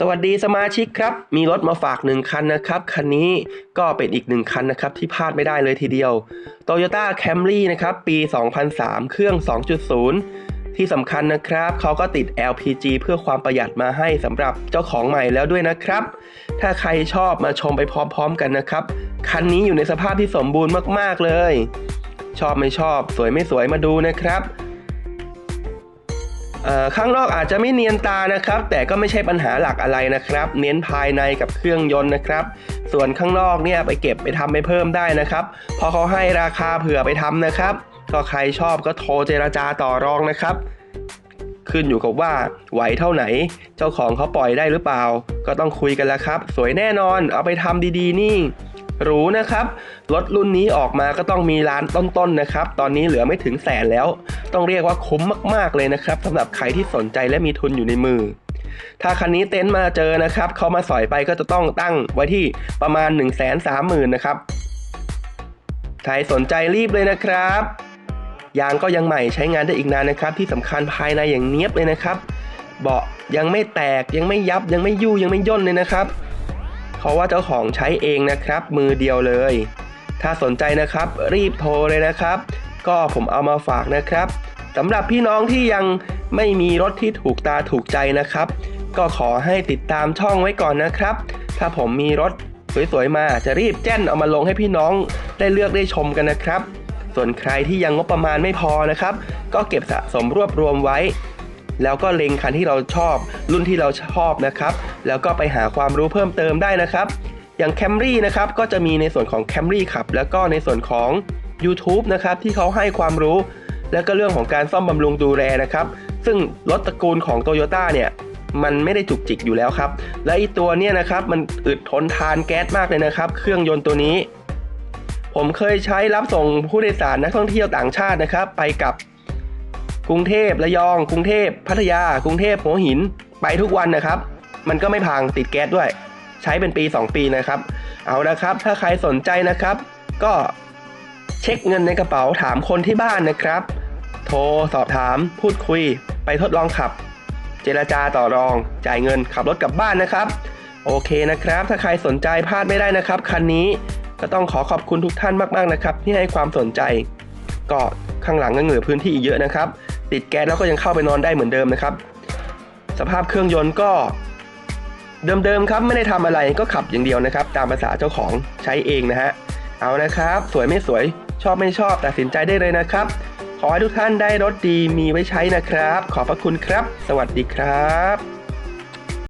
สวัสดีสมาชิกครับ มีรถมาฝากหนึ่งคันนะครับ คันนี้ก็เป็นอีกหนึ่งคันนะครับ ที่พลาดไม่ได้เลยทีเดียว Toyota Camry นะครับ ปี 2003 เครื่อง 2.0 ที่สำคัญนะครับ เขาก็ติด LPG เพื่อความประหยัดมาให้สำหรับเจ้าของใหม่แล้วด้วยนะครับ ถ้าใครชอบมาชมไปพร้อมๆกันนะครับ คันนี้อยู่ในสภาพที่สมบูรณ์มากๆเลย ชอบไม่ชอบ สวยไม่สวยมาดูนะครับ ข้างนอกอาจจะไม่เนียนตานะครับ แต่ก็ไม่ใช่ปัญหาหลักอะไรนะครับ เน้นภายในกับเครื่องยนต์นะครับ ส่วนข้างนอกเนี่ยไปเก็บไปทำไปเพิ่มได้นะครับพราะเขาให้ราคาเผื่อไปทำนะครับ ก็ใครชอบก็โทรเจราจาต่อรองนะครับ ขึ้นอยู่กับว่าไหวเท่าไหน เจ้าของเขาปล่อยได้หรือเปล่า ก็ต้องคุยกันแล้วครับ สวยแน่นอนเอาไปทำดีๆ นี่ หรูนะครับ รถรุ่นนี้ออกมาก็ต้องมีร้านต้นๆนะครับ ตอนนี้เหลือไม่ถึงแสนแล้ว ต้องเรียกว่าคุ้มมากๆเลยนะครับสำหรับใครที่สนใจและมีทุนอยู่ในมือ ถ้าคันนี้เต็นท์มาเจอนะครับ เขามาสอยไปก็จะต้องตั้งไว้ที่ประมาณ 1 3 0 0 0 0นะครับ ใครสนใจรีบเลยนะครับยางก็ยังใหม่ใช้งานได้อีกนานนะครับ ที่สำคัญภายในอย่างเนี้ยบเลยนะครับ เบาะยังไม่แตกยังไม่ยับยังไม่ยู่ยังไม่ย่นเลยนะครับ เพราะว่าเจ้าของใช้เองนะครับ มือเดียวเลย ถ้าสนใจนะครับรีบโทรเลยนะครับ ก็ผมเอามาฝากนะครับสำหรับพี่น้องที่ยังไม่มีรถที่ถูกตาถูกใจนะครับ ก็ขอให้ติดตามช่องไว้ก่อนนะครับ ถ้าผมมีรถสวยๆมาจะรีบแจ้นเอามาลงให้พี่น้องได้เลือกได้ชมกันนะครับ ส่วนใครที่ยังงบประมาณไม่พอนะครับ ก็เก็บสะสมรวบรวมไว้ แล้วก็เล็งคันที่เราชอบ รุ่นที่เราชอบนะครับ แล้วก็ไปหาความรู้เพิ่มเติมได้นะครับ อย่าง Camry นะครับก็จะมีในส่วนของ Camry ขับ แล้วก็ในส่วนของ YouTube นะครับที่เขาให้ความรู้ แล้วก็เรื่องของการซ่อมบำรุงดูแลนะครับ ซึ่งรถตระกูลของ Toyota เนี่ยมันไม่ได้จุกจิกอยู่แล้วครับ และอีตัวเนี่ยนะครับมันอึดทนทานแก๊สมากเลยนะครับ เครื่องยนต์ตัวนี้ ผมเคยใช้รับส่งผู้โดยสารนักท่องเที่ยวต่างชาตินะครับ ไปกับ รุงเทพระยอง กรุงเทพพัทยา กรุงเทพหัวหิน ไปทุกวันนะครับ มันก็ไม่พังติดแก๊สด้วย ใช้เป็นปี 2 ปีนะครับ เอานะครับ ถ้าใครสนใจนะครับ ก็เช็คเงินในกระเป๋าถามคนที่บ้านนะครับ โทรสอบถามพูดคุย ไปทดลองขับ เจรจาต่อรอง จ่ายเงินขับรถกลับบ้านนะครับ โอเคนะครับ ถ้าใครสนใจพลาดไม่ได้นะครับ คันนี้ก็ต้องขอขอบคุณทุกท่านมาก ๆ นะครับ ที่ให้ความสนใจ ก็ข้างหลังก็เหลือพื้นที่อีกเยอะนะครับ ติดแก๊สแล้วก็ยังเข้าไปนอนได้เหมือนเดิมนะครับ สภาพเครื่องยนต์ก็เดิมๆครับไม่ได้ทำอะไรก็ขับอย่างเดียวนะครับ ตามภาษาเจ้าของใช้เองนะฮะเอานะครับ สวยไม่สวยชอบไม่ชอบตัดสินใจได้เลยนะครับ ขอให้ทุกท่านได้รถดีมีไว้ใช้นะครับ ขอบพระคุณครับ สวัสดีครับ